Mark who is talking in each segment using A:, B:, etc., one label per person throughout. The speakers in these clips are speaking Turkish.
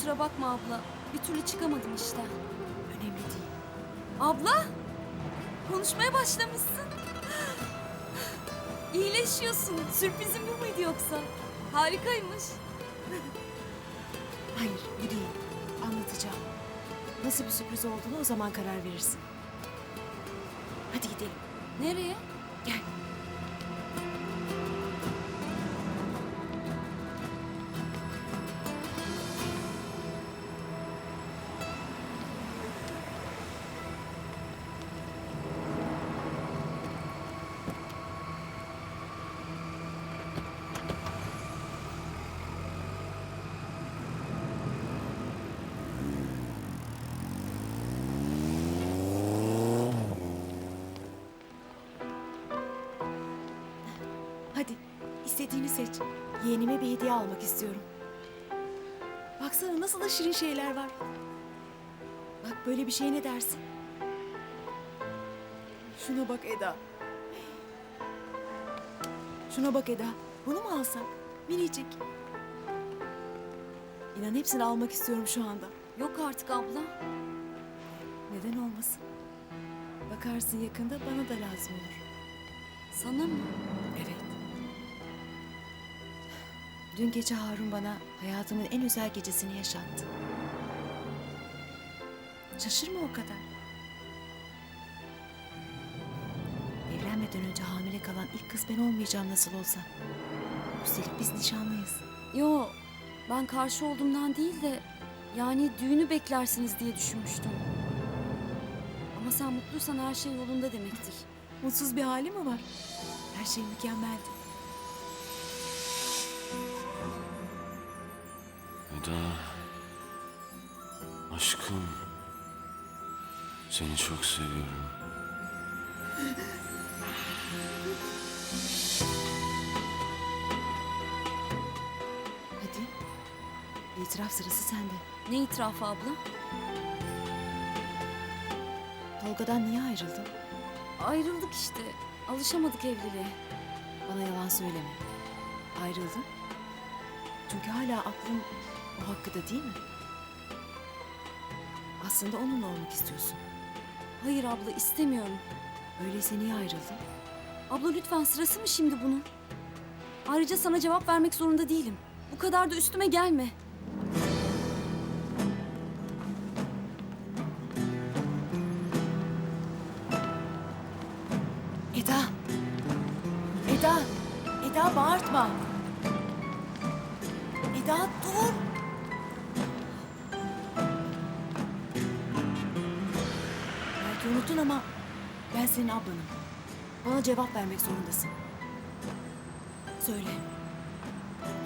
A: Kusura bakma abla. Bir türlü çıkamadım işte.
B: Önemli değil.
A: Abla! Konuşmaya başlamışsın. İyileşiyorsun. Sürprizim bu muydu yoksa? Harikaymış.
B: Hayır, bu değil. Anlatacağım. Nasıl bir sürpriz olduğunu o zaman karar verirsin. Hadi gidelim.
A: Nereye?
B: Gel. İstediğini seç. Yeğenime bir hediye almak istiyorum. Baksana nasıl da şirin şeyler var. Bak böyle bir şey ne dersin? Şuna bak Eda. Şuna bak Eda. Bunu mu alsak? Minicik. İnan hepsini almak istiyorum şu anda.
A: Yok artık abla.
B: Neden olmasın? Bakarsın yakında bana da lazım olur.
A: Sana mı?
B: Evet. Dün gece Harun bana hayatımın en özel gecesini yaşattı. Şaşırma o kadar. Evlenmeden önce hamile kalan ilk kız ben olmayacağım nasıl olsa. Üstelik biz nişanlıyız.
A: Yo, ben karşı olduğumdan değil de yani düğünü beklersiniz diye düşünmüştüm. Ama sen mutluysan her şey yolunda demektir.
B: Mutsuz bir hali mi var? Her şey mükemmeldi.
C: Eda. Aşkım. Seni çok seviyorum.
B: Hadi. İtiraf sırası sende.
A: Ne itirafı abla?
B: Tolga'dan niye ayrıldın?
A: Ayrıldık işte. Alışamadık evliliğe.
B: Bana yalan söyleme. Ayrıldın. Çünkü hala aklın o hakkıda değil mi? Aslında onunla olmak istiyorsun.
A: Hayır abla istemiyorum.
B: Öyleyse niye ayrıldın?
A: Abla lütfen sırası mı şimdi bunun? Ayrıca sana cevap vermek zorunda değilim. Bu kadar da üstüme gelme.
B: Eda! Eda! Eda bağırtma! Eda dur! Unuttun ama ben senin ablanım. Bana cevap vermek zorundasın. Söyle.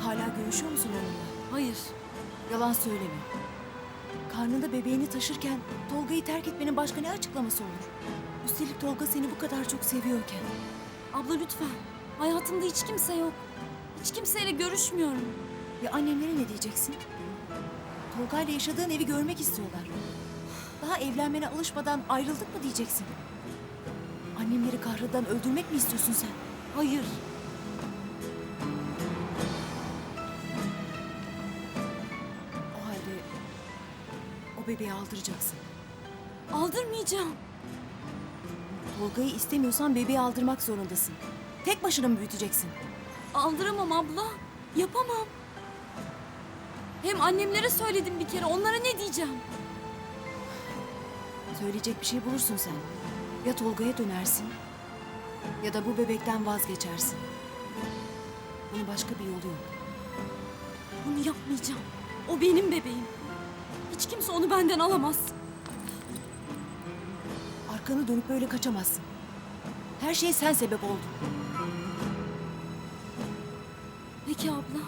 B: Hala görüşüyor musun onunla?
A: Hayır.
B: Yalan söyleme. Karnında bebeğini taşırken Tolga'yı terk etmenin başka ne açıklaması olur? Üstelik Tolga seni bu kadar çok seviyorken.
A: Abla lütfen. Hayatımda hiç kimse yok. Hiç kimseyle görüşmüyorum.
B: Ya annemlere ne diyeceksin? Tolga ile yaşadığın evi görmek istiyorlar. Daha evlenmene alışmadan ayrıldık mı diyeceksin? Annemleri kahrından öldürmek mi istiyorsun sen?
A: Hayır.
B: O halde o bebeği aldıracaksın.
A: Aldırmayacağım.
B: Tolga'yı istemiyorsan bebeği aldırmak zorundasın. Tek başına mı büyüteceksin?
A: Aldıramam abla. Yapamam. Hem annemlere söyledim bir kere. Onlara ne diyeceğim?
B: Söyleyecek bir şey bulursun sen. Ya Tolga'ya dönersin ya da bu bebekten vazgeçersin. Bunun başka bir yolu yok.
A: Bunu yapmayacağım. O benim bebeğim. Hiç kimse onu benden alamaz.
B: Arkanı dönüp böyle kaçamazsın. Her şeye sen sebep oldun.
A: Peki abla.